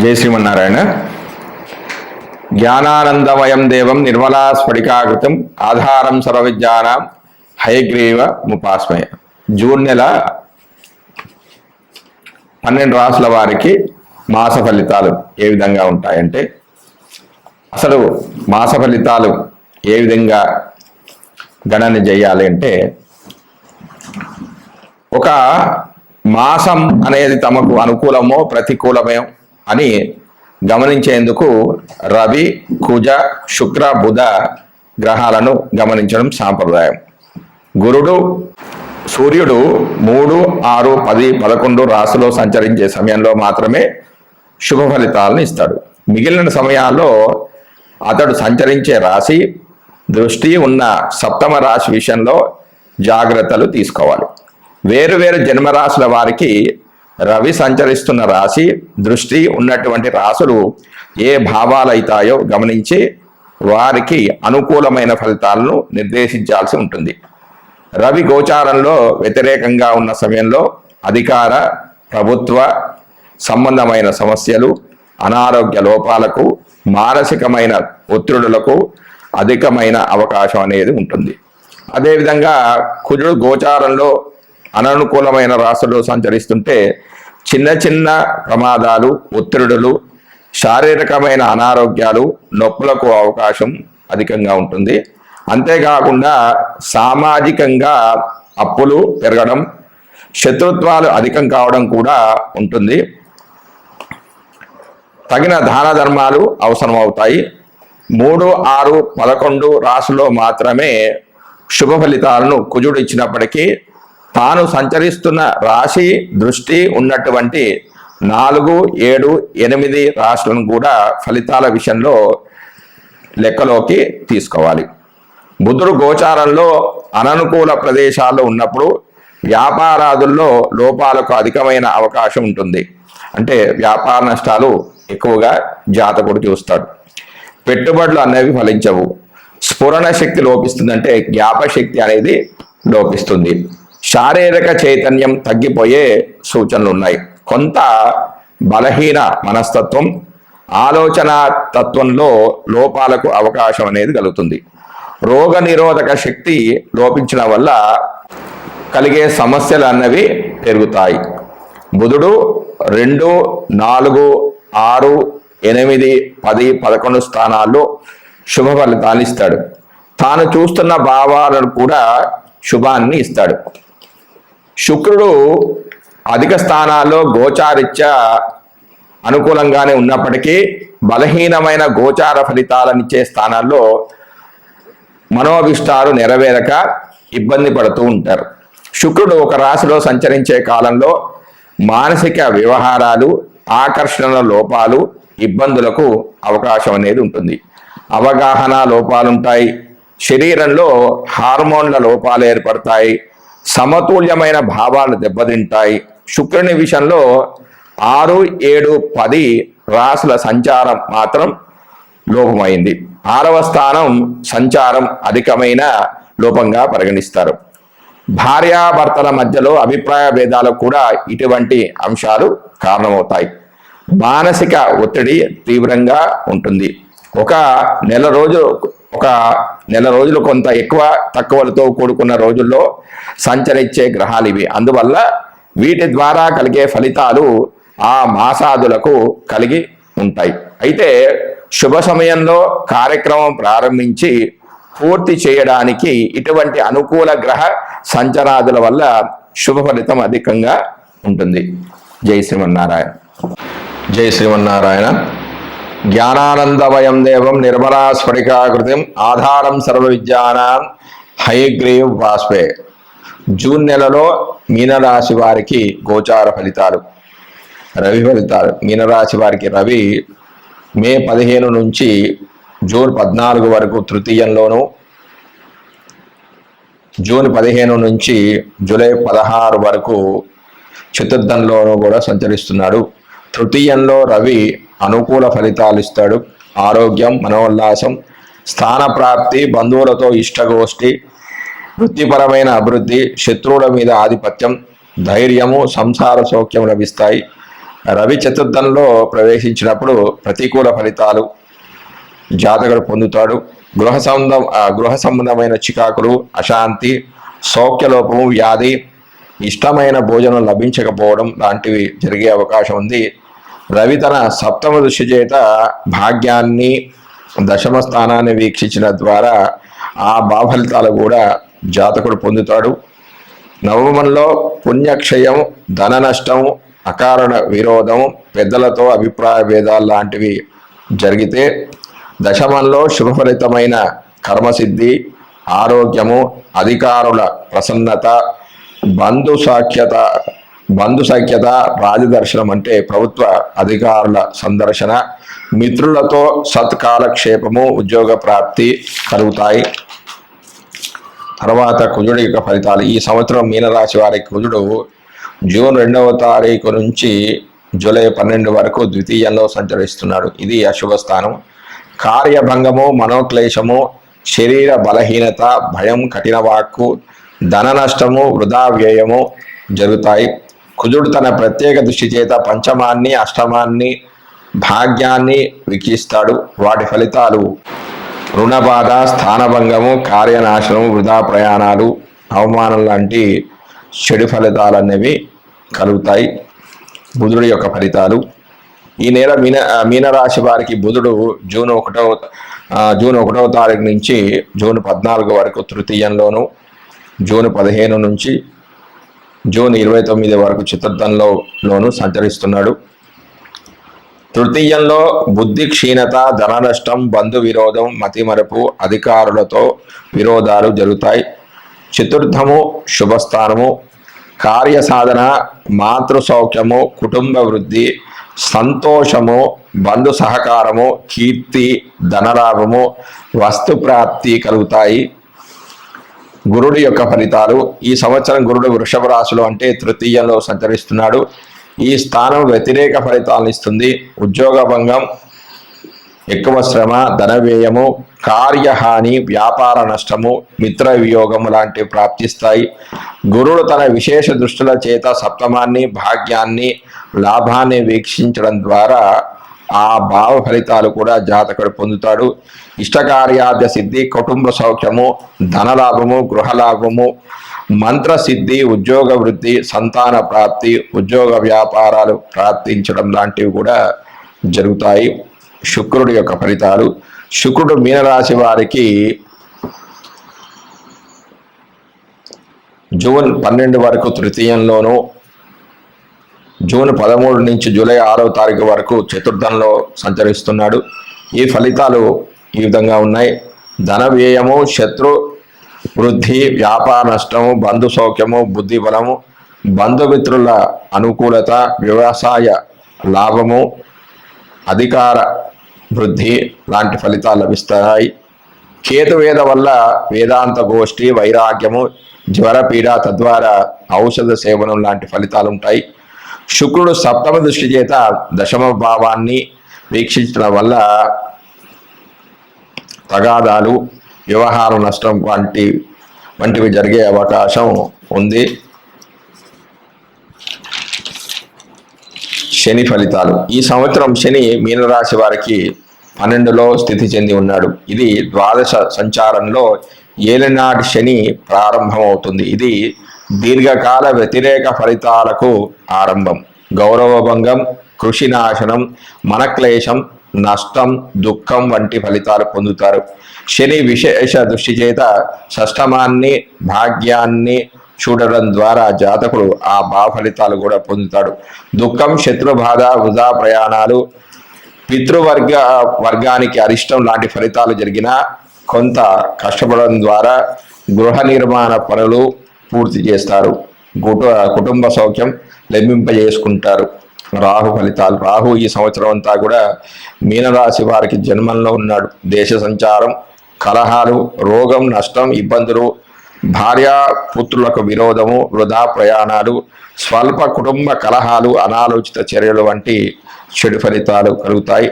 జై శ్రీమన్నారాయణ. జ్ఞానానందమయం దేవం నిర్మలా స్ఫటికాకృతం ఆధారం సర్వవిజ్ఞానం హయగ్రీవ ముపాస్మయ. జూన్ నెల పన్నెండు రాసుల వారికి మాస ఫలితాలు ఏ విధంగా ఉంటాయంటే అసలు మాస ఫలితాలు ఏ విధంగా గణన చేయాలి అంటే ఒక మాసం అనేది తమకు అనుకూలమో ప్రతికూలమో అని గమనించేందుకు రవి కుజ శుక్ర బుధ గ్రహాలను గమనించడం సాంప్రదాయం. గురుడు సూర్యుడు మూడు ఆరు పది పదకొండు రాశిలో సంచరించే సమయంలో మాత్రమే శుభ ఫలితాలను ఇస్తాడు. మిగిలిన సమయాల్లో అతడు సంచరించే రాశి దృష్టి ఉన్న సప్తమ రాశి విషయంలో జాగ్రత్తలు తీసుకోవాలి. వేరు వేరు జన్మరాశుల వారికి రవి సంచరిస్తున్న రాశి దృష్టి ఉన్నటువంటి రాశులు ఏ భావాలైతాయో గమనించి వారికి అనుకూలమైన ఫలితాలను నిర్దేశించాల్సి ఉంటుంది. రవి గోచారంలో వ్యతిరేకంగా ఉన్న సమయంలో అధికార ప్రభుత్వ సంబంధమైన సమస్యలు అనారోగ్య లోపాలకు మానసికమైన ఒత్తిడులకు అధికమైన అవకాశం అనేది ఉంటుంది. అదేవిధంగా కుజుడు గోచారంలో అననుకూలమైన రాశుల్లో సంచరిస్తుంటే చిన్న చిన్న ప్రమాదాలు ఒత్తిడులు శారీరకమైన అనారోగ్యాలు నొప్పులకు అవకాశం అధికంగా ఉంటుంది. అంతేకాకుండా సామాజికంగా అప్పులు పెరగడం శత్రుత్వాలు అధికం కావడం కూడా ఉంటుంది. తగిన దాన ధర్మాలు అవసరమవుతాయి. మూడు ఆరు పదకొండు రాసులో మాత్రమే శుభ ఫలితాలను కుజుడు ఇచ్చినప్పటికీ తాను సంచరిస్తున్న రాశి దృష్టి ఉన్నటువంటి నాలుగు ఏడు ఎనిమిది రాశులను కూడా ఫలితాల విషయంలో లెక్కలోకి తీసుకోవాలి. బుధుడు గోచారంలో అననుకూల ప్రదేశాల్లో ఉన్నప్పుడు వ్యాపారాదుల్లో లోపాలకు అధికమైన అవకాశం ఉంటుంది. అంటే వ్యాపార నష్టాలు ఎక్కువగా జాతకుడు చూస్తాడు. పెట్టుబడులు అనేవి ఫలించవు. స్ఫురణ శక్తి లోపిస్తుందంటే జ్ఞాపశక్తి అనేది లోపిస్తుంది. శారీరక చైతన్యం తగ్గిపోయే సూచనలు ఉన్నాయి కొంత బలహీన మనస్తత్వం ఆలోచన తత్వంలో లోపాలకు అవకాశం అనేది కలుగుతుంది. రోగ నిరోధక శక్తి లోపించడం వల్ల కలిగే సమస్యలు అన్నవి పెరుగుతాయి. బుధుడు రెండు నాలుగు ఆరు ఎనిమిది పది పదకొండు స్థానాల్లో శుభ ఫలితాన్ని ఇస్తాడు. తాను చూస్తున్న భావాలను కూడా శుభాన్ని ఇస్తాడు. శుక్రుడు అధిక స్థానాల్లో గోచారిత్య అనుకూలంగానే ఉన్నప్పటికీ బలహీనమైన గోచార ఫలితాలనిచ్చే స్థానాల్లో మనోభిష్టాలు నెరవేరక ఇబ్బంది పడుతూ ఉంటారు. శుక్రుడు ఒక రాశిలో సంచరించే కాలంలో మానసిక వ్యవహారాలు ఆకర్షణ లోపాలు ఇబ్బందులకు అవకాశం అనేది ఉంటుంది. అవగాహన లోపాలుంటాయి. శరీరంలో హార్మోన్ల లోపాలు ఏర్పడతాయి. సమతుల్యమైన భావాలు దెబ్బతింటాయి. శుక్రుని విషయంలో ఆరు ఏడు పది రాసుల సంచారం మాత్రం లోపమైంది. ఆరవ స్థానం సంచారం అధికమైన లోపంగా పరిగణిస్తారు. భార్యాభర్తల మధ్యలో అభిప్రాయ భేదాలకు కూడా ఇటువంటి అంశాలు కారణమవుతాయి. మానసిక ఒత్తిడి తీవ్రంగా ఉంటుంది. ఒక నెల రోజు ఒక నెల రోజులు కొంత ఎక్కువ తక్కువలతో కూడుకున్న రోజుల్లో సంచరించే గ్రహాలు ఇవి. అందువల్ల వీటి ద్వారా కలిగే ఫలితాలు ఆ మాసాదులకు కలిగి ఉంటాయి. అయితే శుభ సమయంలో కార్యక్రమం ప్రారంభించి పూర్తి చేయడానికి ఇటువంటి అనుకూల గ్రహ సంచరాదుల వల్ల శుభ ఫలితం అధికంగా ఉంటుంది. జై శ్రీమన్నారాయణ. జై శ్రీమన్నారాయణ. జ్ఞానానందమయం దేవం నిర్మలా స్ఫటికాకృతిం ఆధారం సర్వ విద్యానాం హైగ్రీవ్ వాస్పే జూన్ నెలలో మీనరాశి వారికి గోచార ఫలితాలు రవి ఫలితాలు। మీనరాశి వారికి రవి మే పదిహేను నుంచి జూన్ పద్నాలుగు వరకు తృతీయంలోను జూన్ పదిహేను నుంచి జూలై పదహారు వరకు చతుర్థంలోనూ కూడా సంచరిస్తున్నాడు। తృతీయంలో రవి అనుకూల ఫలితాలు ఇస్తాడు. ఆరోగ్యం మనోల్లాసం స్థాన ప్రాప్తి బంధువులతో ఇష్టగోష్ఠి వృత్తిపరమైన అభివృద్ధి శత్రువుల మీద ఆధిపత్యం ధైర్యము సంసార సౌఖ్యం లభిస్తాయి. రవి చతుర్థంలో ప్రవేశించినప్పుడు ప్రతికూల ఫలితాలు జాతకుడు పొందుతాడు. గృహ సంబంధం గృహ సంబంధమైన చికాకులు అశాంతి సౌఖ్యలోపము వ్యాధి ఇష్టమైన భోజనం లభించకపోవడం లాంటివి జరిగే అవకాశం ఉంది. రవి తన సప్తమ దృష్టి చేత భాగ్యాన్ని దశమ స్థానాన్ని వీక్షించిన ద్వారా ఆ బాఫలితాలు కూడా జాతకుడు పొందుతాడు. నవమంలో పుణ్యక్షయం ధన నష్టం అకారణ విరోధం పెద్దలతో అభిప్రాయ భేదాలు లాంటివి జరిగితే దశమంలో శుభఫలితమైన కర్మసిద్ధి ఆరోగ్యము అధికారుల ప్రసన్నత బంధు సాఖ్యత బంధు సఖ్యత రాజదర్శనం అంటే ప్రభుత్వ అధికారుల సందర్శన మిత్రులతో సత్కాలక్షేపము ఉద్యోగ ప్రాప్తి కలుగుతాయి. తర్వాత కుజుడి యొక్క ఫలితాలు. ఈ సంవత్సరం మీనరాశి వారి కుజుడు జూన్ రెండవ తారీఖు నుంచి జూలై పన్నెండు వరకు ద్వితీయంలో సంచరిస్తున్నాడు. ఇది అశుభ స్థానం. కార్యభంగము మనోక్లేశము శరీర బలహీనత భయం కఠిన వాక్కు ధన నష్టము వృధా వ్యయము జరుగుతాయి. కుజుడు తన ప్రత్యేక దృష్టి చేత పంచమాన్ని అష్టమాన్ని భాగ్యాన్ని వీక్షిస్తాడు. వాటి ఫలితాలు రుణబాధ స్థానభంగము కార్యనాశనం వృధా ప్రయాణాలు అవమానం లాంటి చెడు ఫలితాలు అనేవి కలుగుతాయి. బుధుడి యొక్క ఫలితాలు. ఈ నెల మీన మీనరాశి వారికి బుధుడు జూన్ ఒకటవ జూన్ ఒకటవ తారీఖు నుంచి జూన్ పద్నాలుగు వరకు తృతీయంలోను జూన్ పదిహేను నుంచి జూన్ ఇరవై తొమ్మిది వరకు చతుర్థంలో సంచరిస్తున్నాడు. తృతీయంలో బుద్ధి క్షీణత ధన నష్టం బంధు విరోధం మతిమరపు అధికారులతో విరోధాలు జరుగుతాయి. చతుర్థము శుభస్థానము. కార్య సాధన మాతృ సౌఖ్యము కుటుంబ వృద్ధి సంతోషము బంధు సహకారము కీర్తి ధనలాభము వస్తు ప్రాప్తి కలుగుతాయి. గురుడి యొక్క ఫలితాలు. ఈ సంవత్సరం గురుడు వృషభ రాశిలో అంటే తృతీయంలో సంచరిస్తున్నాడు. ఈ స్థానం వ్యతిరేక ఫలితాలను ఇస్తుంది. ఉద్యోగ భంగం ఎక్కువ శ్రమ ధన వ్యయము కార్యహాని వ్యాపార నష్టము మిత్ర వియోగము లాంటివి ప్రాప్తిస్తాయి. గురుడు తన విశేష దృష్టిల చేత సప్తమాన్ని భాగ్యాన్ని లాభాన్ని వీక్షించడం ద్వారా ఆ భావ ఫలితాలు కూడా జాతకుడు పొందుతాడు. ఇష్టకార్యార్థ సిద్ధి కుటుంబ సౌఖ్యము ధనలాభము గృహలాభము మంత్ర సిద్ధి ఉద్యోగ వృద్ధి సంతాన ప్రాప్తి ఉద్యోగ వ్యాపారాలు ప్రాప్తించడం లాంటివి కూడా జరుగుతాయి. శుక్రుడి యొక్క ఫలితాలు. శుక్రుడు మీనరాశి వారికి జూన్ పన్నెండు వరకు తృతీయంలోనూ జూన్ పదమూడు నుంచి జూలై ఆరో తారీఖు వరకు చతుర్థంలో సంచరిస్తున్నాడు. ఈ ఫలితాలు ఈ విధంగా ఉన్నాయి. ధన వ్యయము శత్రు వృద్ధి వ్యాపార నష్టము బంధు సౌఖ్యము బుద్ధి బలము బంధుమిత్రుల అనుకూలత వ్యవసాయ లాభము అధికార వృద్ధి లాంటి ఫలితాలు లభిస్తాయి. కేతువేద వల్ల వేదాంత గోష్ఠి వైరాగ్యము జ్వర పీడ తద్వారా ఔషధ సేవనం లాంటి ఫలితాలు ఉంటాయి. శుక్రుడు సప్తమ దృష్టి చేత దశమ భావాన్ని వీక్షించడం వల్ల తగాదాలు వ్యవహార నష్టం వంటి వంటివి జరిగే అవకాశం ఉంది. శని ఫలితాలు. ఈ సంవత్సరం శని మీనరాశి వారికి పన్నెండులో స్థితి చెంది ఉన్నాడు. ఇది ద్వాదశ సంచారంలో ఏలనాటి శని ప్రారంభమవుతుంది. ఇది దీర్ఘకాల వ్యతిరేక ఫలితాలకు ఆరంభం. గౌరవభంగం కృషి నాశనం మనక్లేశం నష్టం దుఃఖం వంటి ఫలితాలు పొందుతారు. శని విశేష దృష్టి చేత సష్టమాన్ని భాగ్యాన్ని చూడడం ద్వారా జాతకుడు ఆ భావ ఫలితాలు కూడా పొందుతాడు. దుఃఖం శత్రుబాధ వృధా ప్రయాణాలు పితృవర్గ వర్గానికి అరిష్టం లాంటి ఫలితాలు జరిగినా కొంత కష్టపడడం ద్వారా గృహ నిర్మాణ పనులు పూర్తి చేస్తారు. కుటుంబ సౌఖ్యం లభింపజేసుకుంటారు రాహు ఫలితాలు రాహు ఈ సంవత్సరం అంతా కూడా మీనరాశి వారికి జన్మంలో ఉన్నాడు. దేశ సంచారం కలహాలు రోగం నష్టం ఇబ్బందులు భార్యాపుత్రులకు విరోధము వృధా ప్రయాణాలు స్వల్ప కుటుంబ కలహాలు అనాలోచిత చర్యలు వంటి చెడు ఫలితాలు కలుగుతాయి.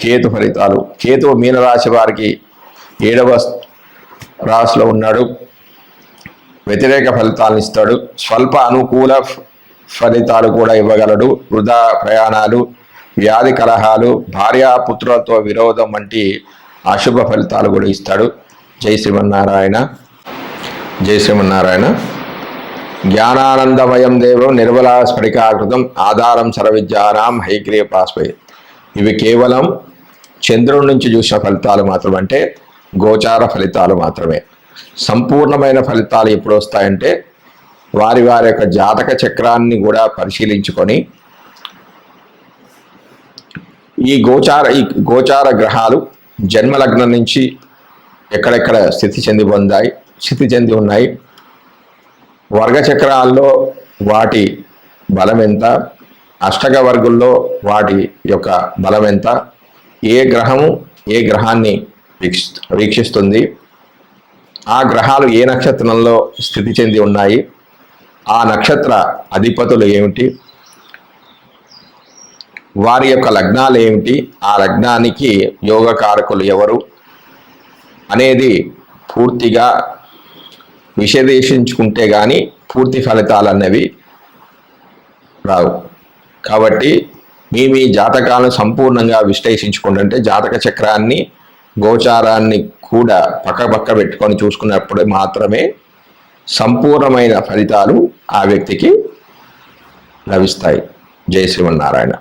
కేతు ఫలితాలు. కేతు మీనరాశి వారికి ఏడవ రాశిలో ఉన్నాడు. వ్యతిరేక ఫలితాలను ఇస్తాడు. స్వల్ప అనుకూల ఫ- ఫలితాలు కూడా ఇవ్వగలడు. వృధా ప్రయాణాలు వ్యాధి కలహాలు భార్యాపుత్రులతో విరోధం వంటి అశుభ ఫలితాలు కూడా ఇస్తాడు. జై శ్రీమన్నారాయణ. జై శ్రీమన్నారాయణ. జ్ఞానానందమయం దేవం నిర్మల స్ఫటికాకృతం. ఆధారం సర్వవిద్యానాం హైగ్రీయ పాస్పై ఇవి కేవలం చంద్రుడి నుంచి చూసిన ఫలితాలు మాత్రం అంటే గోచార ఫలితాలు మాత్రమే. సంపూర్ణమైన ఫలితాలు ఎప్పుడు వస్తాయంటే వారి వారి యొక్క జాతక చక్రాన్ని కూడా పరిశీలించుకొని ఈ గోచార ఈ గోచార గ్రహాలు జన్మలగ్నం నుంచి ఎక్కడెక్కడ స్థితి చెంది పొందాయి స్థితి చెంది ఉన్నాయి వర్గచక్రాల్లో వాటి బలం ఎంత అష్టక వర్గుల్లో వాటి యొక్క బలం ఎంత ఏ గ్రహము ఏ గ్రహాన్ని వీక్షి వీక్షిస్తుంది ఆ గ్రహాలు ఏ నక్షత్రంలో స్థితి చెంది ఉన్నాయి? ఆ నక్షత్ర అధిపతులు ఏమిటి? వారి యొక్క లగ్నాలు ఏమిటి? ఆ లగ్నానికి యోగకారకులు ఎవరు? అనేది పూర్తిగా విశదేషించుకుంటే కానీ పూర్తి ఫలితాలు అనేవి రావు. కాబట్టి మీ మీ జాతకాలను సంపూర్ణంగా విశ్లేషించుకుంటుంటే జాతక చక్రాన్ని గోచారాన్ని కూడా పక్క పక్క పెట్టుకొని చూసుకున్నప్పుడు మాత్రమే సంపూర్ణమైన ఫలితాలు ఆ వ్యక్తికి లభిస్తాయి. జై శ్రీమన్నారాయణ.